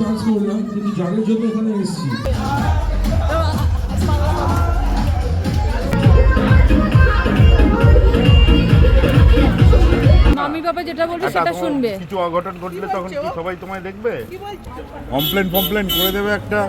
Chance করলাম কিন্তু যাদের জন্য এখানে এসেছি। মামি বাবা যেটা বলবে সেটা শুনবে। কিছু অঘটন ঘটলে তখন কি সবাই তোমায় দেখবে? কমপ্লেন ফমপ্লেন করে দেবে একটা।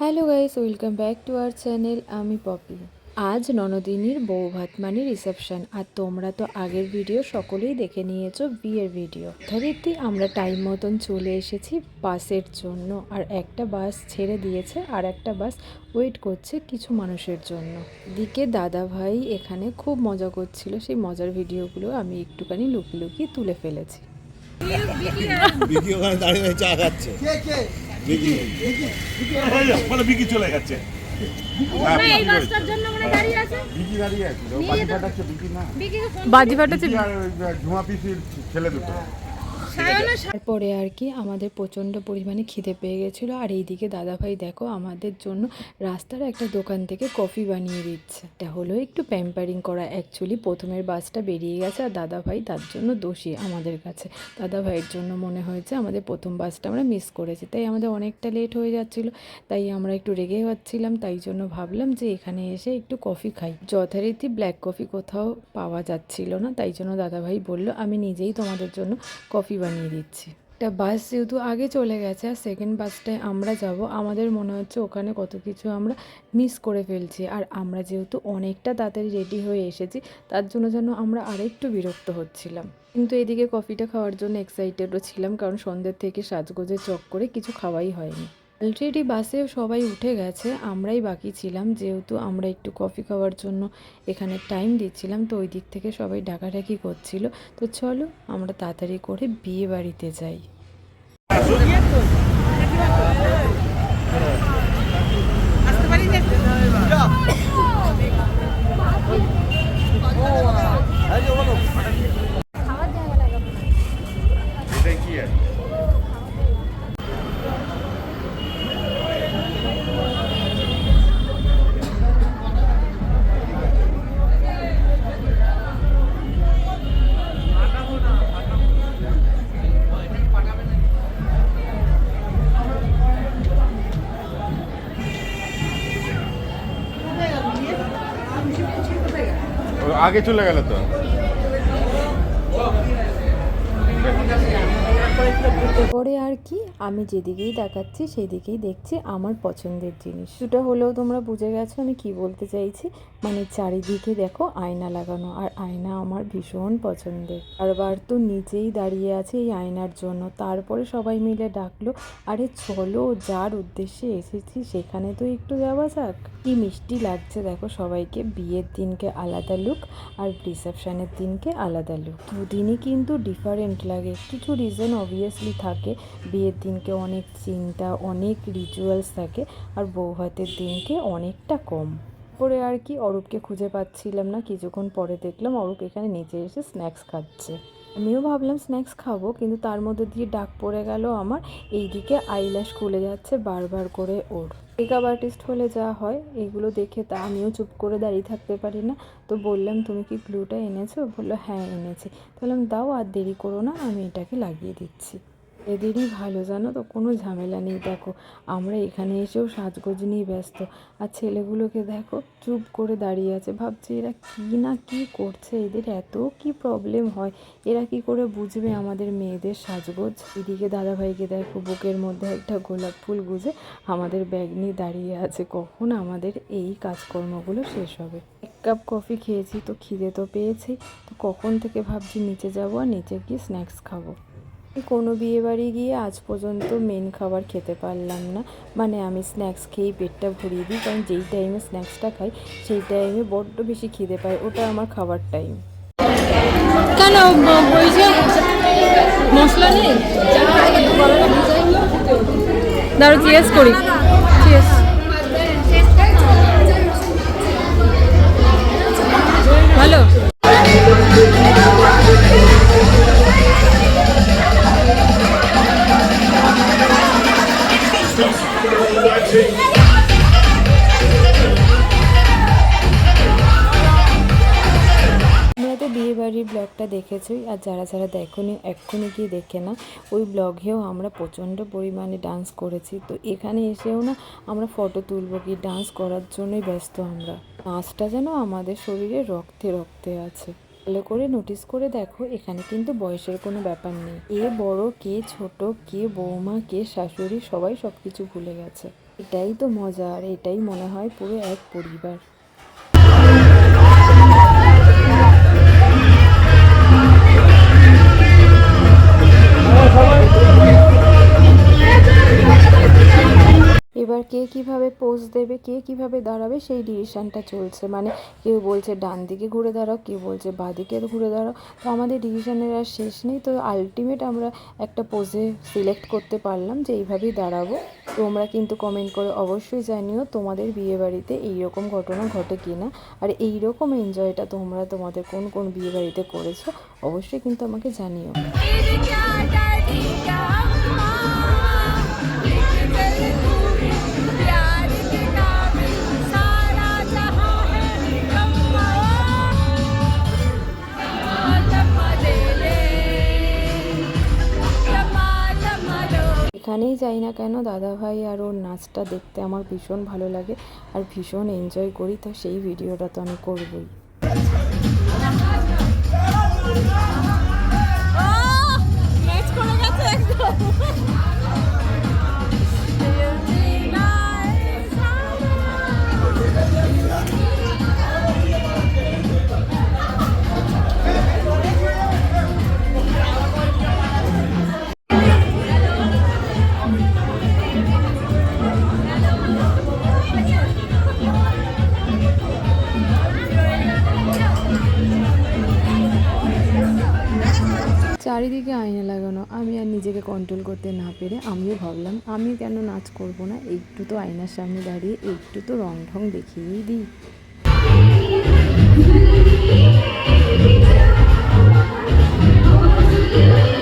Hello guys welcome back to our channel আমি পপি। আজ ননদিনীর বউ ভাত মানে রিসেপশন আর তোমরা তো আগের ভিডিও সকলেই দেখে নিয়েছো বিয়ের ভিডিও। ধরিত্রী আমরা টাইম মতন চলে এসেছি বাসের জন্য আর একটা বাস ছেড়ে দিয়েছে আর একটা বাস ওয়েট করছে কিছু মানুষের জন্য। দিকে দাদা ভাই এখানে খুব মজা করছিল সেই মজার ভিডিওগুলো আমি একটুখানি লুকিয়ে লুকিয়ে তুলে ফেলেছি। দাঁড়িয়ে চা খাচ্ছে। চলে গেছে। মানে না? বাজি ফাটাচ্ছে ছেলে দুটো। তারপরে আর কি আমাদের প্রচণ্ড পরিমাণে খিদে পেয়ে গেছিল। আর এইদিকে দাদাভাই, দেখো, আমাদের জন্য রাস্তার একটা দোকান থেকে কফি বানিয়ে দিচ্ছে। এটা হলো একটু প্যাম্পারিং করা। অ্যাকচুয়ালি প্রথমের বাসটা বেরিয়ে গেছে আর দাদাভাই তার জন্য দোষী আমাদের কাছে। দাদাভাইয়ের জন্য মনে হয়েছে আমাদের প্রথম বাসটা আমরা মিস করেছি। তাই আমাদের অনেকটা লেট হয়ে যাচ্ছিল। তাই আমরা একটু রেগে যাচ্ছিলাম তাই জন্য ভাবলাম যে এখানে এসে একটু কফি খাই। যথারীতি ব্ল্যাক কফি কোথাও পাওয়া যাচ্ছিল না। তাই জন্য দাদাভাই বলল, আমি নিজেই তোমাদের জন্য কফি বানিয়ে দিচ্ছি। একটা বাস যেহেতু আগে চলে গেছে আর সেকেন্ড বাসটায় আমরা যাব, আমাদের মনে হচ্ছে ওখানে কত কিছু আমরা মিস করে ফেলছি। আর আমরা যেহেতু অনেকটা তাড়াতাড়ি রেডি হয়ে এসেছি, তার জন্য যেন আমরা আরেকটু বিরক্ত হচ্ছিলাম। কিন্তু এদিকে কফিটা খাওয়ার জন্য এক্সাইটেডও ছিলাম, কারণ সন্ধ্যের থেকে সাজগোজে চক করে কিছু খাওয়াই হয়নি। অলরেডি বাসে সবাই উঠে গেছে আমরাই বাকি ছিলাম। যেহেতু আমরা একটু কফি খাওয়ার জন্য এখানে টাইম দিচ্ছিলাম তো ওই দিক থেকে সবাই ডাকাডাকি করছিল। তো চলো আমরা তাড়াতাড়ি করে বিয়ে বাড়িতে যাই। আগে চলে গেল তো? পরে আর কি, আমি যেদিকেই তাকাচ্ছি সেই দিকেই দেখছি আমার পছন্দের জিনিস। সেটা হলেও তোমরা বুঝে গেছো আমি কি বলতে চাইছি। মানে চারিদিকে দেখো আয়না লাগানো, আর আয়না আমার ভীষণ পছন্দের। বারবার তো নিচেই দাঁড়িয়ে আছে এই আয়নার জন্য। তারপরে সবাই মিলে ডাকলো, আরে চলো, যার উদ্দেশ্যে এসেছি সেখানে তো একটু যাওয়া যাক। কি মিষ্টি লাগছে দেখো সবাইকে, বিয়ের দিনকে আলাদা লুক আর রিসেপশনের দিনকে আলাদা লুক। দুদিনই কিন্তু ডিফারেন্ট লাগে। কিছু রিজন অবভিয়াসলি থাকে। বিয়ের দিনকে অনেক চিন্তা, অনেক রিচুয়ালস থাকে আর বউ হাতের দিনকে অনেকটা কম। পরে আর কি অরূপকে খুঁজে পাচ্ছিলাম না, কিছুক্ষণ পরে দেখলাম অরূপ এখানে নিচে এসে স্ন্যাক্স খাচ্ছে। আমিও ভাবলাম স্ন্যাক্স খাব, কিন্তু তার মধ্যে দিয়ে ডাক পড়ে গেল আমার, এইদিকে আইলাস খুলে যাচ্ছে বারবার করে ওর। মেকআপ আর্টিস্ট হলে যা হয়, এগুলো দেখে তা আমিও চুপ করে দাঁড়িয়ে থাকতে পারি না। তো বললাম, তুমি কি গ্লুটা এনেছো? বলল হ্যাঁ এনেছি। বললাম দাও আর দেরি করো না, আমি এটাকে লাগিয়ে দিচ্ছি। এদেরই ভালো, জানো তো? কোনো ঝামেলা নেই, দেখো। আমরা এখানে এসেও সাজগোজ নিয়ে ব্যস্ত। আর ছেলেগুলোকে দেখো, চুপ করে দাঁড়িয়ে আছে। ভাবছি এরা কী না কী করছে? এদের এত কি প্রবলেম হয়? এরা কি করে বুঝবে আমাদের মেয়েদের সাজগোজ? এদিকে দাদাভাইকে দেখো, বুকের মধ্যে একটা গোলাপ ফুল গুজে আমাদের ব্যাগ নিয়ে দাঁড়িয়ে আছে। কখন আমাদের এই কাজকর্মগুলো শেষ হবে? এক কাপ কফি খেয়েছি, তো খিদে তো পেয়েছি। তো কখন থেকে ভাবছি নিচে যাব আর নিচে গিয়ে স্ন্যাক্স খাব। কোনো বিয়ে বাড়ি গিয়ে আজ পর্যন্ত মেন খাবার খেতে পারলাম না। মানে আমি স্ন্যাক্স খেয়েই পেটটা ভরিয়ে দিই, কারণ যেই টাইমে স্ন্যাক্সটা খাই, সেই টাইমে বড্ড বেশি খিদে পায়। ওটা আমার খাবার টাইম কেন? মশলা নেই? দাঁড়ো চিয়ার্স করি। চিয়ার্স ভালো। তো ব্লগটা দেখেছি আর যারা যারা দেখোনি, এক্ষুনি গিয়ে দেখে না ওই ব্লগেও আমরা প্রচণ্ড পরিমাণে ডান্স করেছি। তো এখানে এসেও না আমরা ফটো তুলবো কি ডান্স করার জন্যই ব্যস্ত আমরা। নাচটা যেন আমাদের শরীরে রক্তে রক্তে আছে। ভালো করে নোটিস করে দেখো, এখানে কিন্তু বয়সের কোনো ব্যাপার নেই। কে বড় কে ছোট, কে বৌমা, কে শাশুড়ি, সবাই সব কিছু ভুলে গেছে। এটাই তো মজা আর এটাই মনে হয় পুরো এক পরিবার। এবার কে কীভাবে পোজ দেবে, কে কীভাবে দাঁড়াবে, সেই ডিসিশানটা চলছে। মানে কেউ বলছে ডান দিকে ঘুরে দাঁড়াও, কেউ বলছে বাঁ দিকে ঘুরে দাঁড়াও। তো আমাদের ডিসিশানের আর শেষ নেই। তো আলটিমেট আমরা একটা পোজে সিলেক্ট করতে পারলাম যে এইভাবেই দাঁড়াবো। তোমরা কিন্তু কমেন্ট করে অবশ্যই জানিও তোমাদের বিয়েবাড়িতে এইরকম ঘটনা ঘটে কি না আর এই রকম এনজয়টা তোমরা তোমাদের কোন কোন বিয়েবাড়িতে করেছ, অবশ্যই কিন্তু আমাকে জানিও। এখানেই যাই না কেন, দাদাভাই আর ওর নাচটা দেখতে আমার ভীষণ ভালো লাগে আর ভীষণ এনজয় করি, তো সেই ভিডিওটা তো আমি করবই। চারিদিকে আয়না লাগানো, আমি আর নিজেকে কন্ট্রোল করতে না পেরে আমিও ভাবলাম, আমি কেন নাচ করব না? একটু তো আয়নার সামনে দাঁড়িয়ে একটু তো রং ঢং দেখিয়েই দিই। ফার্স্ট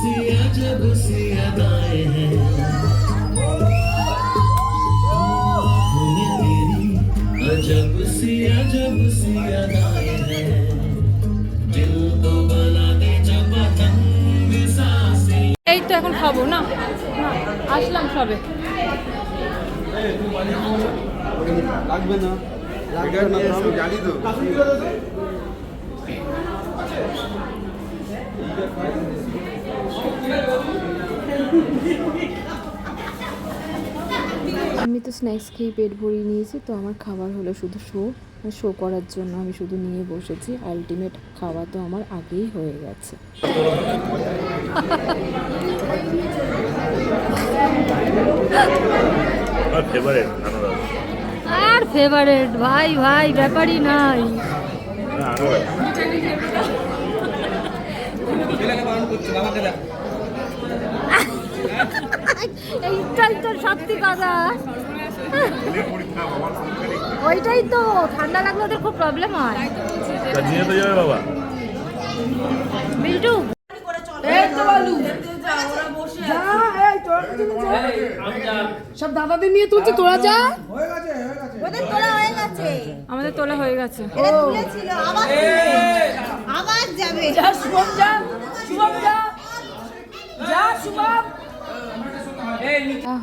सी अजब सी अदाएं हैं तूने तेरी अजब सी अजब सी अदाएं हैं दिल तो बना दे जब तंग सांसें এই তো এখন খাবো না না, আসলাম সবে আমি তো স্ন্যাক্স খেয়ে পেট ভরিয়ে নিয়েছি তো আমার খাবার হলো শুধু শো শো করার জন্য আমি শুধু নিয়ে বসেছি। আলটিমেট খাওয়া তো আমার আগেই হয়ে গেছে। আর ফেভারেট ভাই ভাই ব্যাপারই নাই। এইটাই তো সত্যি কথা। ওইটাই তো ঠান্ডা লাগলে ওদের খুব প্রবলেম হয়। বাবা। বিল্টু সব দাদাদের নিয়ে তুলছে তোরা যা। তোলা হয়ে আমাদের তোলা হয়ে গেছে। আবার যাবে। যা শুভম যা শুভম যা। যা শুভম।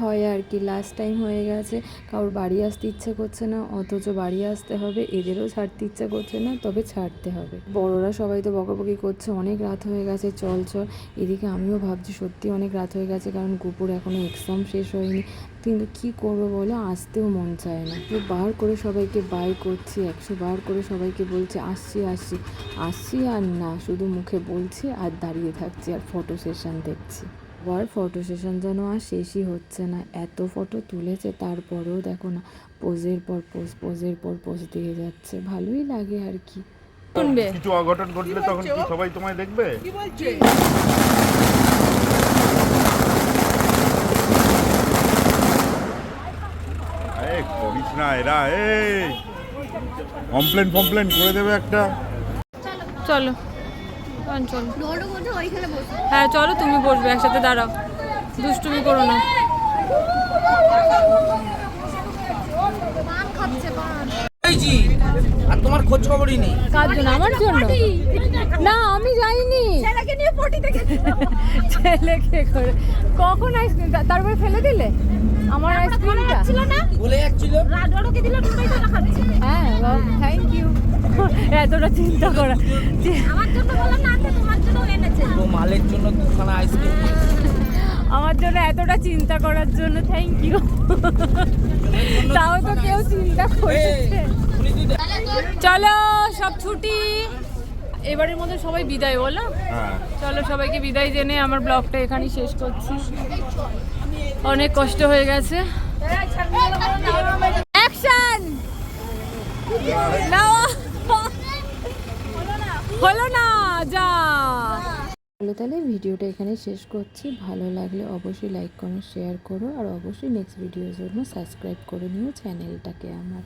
হয় আর কি লাস্ট টাইম হয়ে গেছে। কারোর বাড়ি আসতে ইচ্ছে করছে না, অথচ বাড়ি আসতে হবে, এদেরও ছাড়তে ইচ্ছে করছে না, তবে ছাড়তে হবে। বড়রা সবাই তো বকাবকি করছে, অনেক রাত হয়ে গেছে, চল চল। এদিকে আমিও ভাবছি সত্যি অনেক রাত হয়ে গেছে, কারণ গুপুর এখনও এক্সাম শেষ হয়নি। কিন্তু কি করব বলো, আসতেও মন চায় না। তো বার করে সবাইকে বাই করছি, একশো বার করে সবাইকে বলছি, আসছি আসছি। আসছি আর না, শুধু মুখে বলছি আর দাঁড়িয়ে থাকছি আর ফটো সেশন দেখছি। আবার ফটো সেশন যেন আর শেষই হচ্ছে না। এত ফটো তুলেছে তারপরেও দেখো না পোজের পর পোজ পোজের পর পোজ দিয়ে যাচ্ছে। ভালোই লাগে আর কি। শুনবে? কিছু অঘটন ঘটলে তখন কি সবাই তোমায় দেখবে? এই করিস না এরা এই। কমপ্লেন ফমপ্লেন করে দেবে একটা। চলো। চলো নোটও কোথাও ওইখানে বসে। হ্যাঁ চলো তুমি বসবে একসাথে দাঁড়াও। দুষ্টুমি করো না। আর তোমার খোঁজ খবরই নেই। কার জন্য? আমার জন্য? না আমি যাইনি। ছেলেকে নিয়ে পটি থেকে ছেলেকে করে। কখন আইসক্রিম তারপরে ফেলে দিলে? আমার আইসক্রিমটা ছিল না? বলে যাচ্ছিল? রাজওয়াড়কে দিল? দুটোই তো খাচ্ছে। হ্যাঁ থ্যাংক ইউ এতটা চিন্তা করা। আমার জন্য বললাম না তোমার জন্য এনেছে। তো মালের জন্য দুখানা আইসক্রিম আমার জন্য এতটা চিন্তা করার জন্য থ্যাংক ইউ তাও তো কেউ চিন্তা করেছে। চলো সব ছুটি। এবারের মধ্যে সবাই বিদায় বলো। হ্যাঁ। চলো সবাইকে বিদায় জেনে আমার ব্লগটা এখানেই শেষ করছি। অনেক কষ্ট হয়ে গেছে। অ্যাকশন হলো না, যা। তাহলে তাহলে ভিডিওটা এখানে শেষ করছি। ভালো লাগলে অবশ্যই লাইক করো শেয়ার করো। আর অবশ্যই নেক্সট ভিডিওর জন্য সাবস্ক্রাইব করে নিও চ্যানেলটাকে আমার।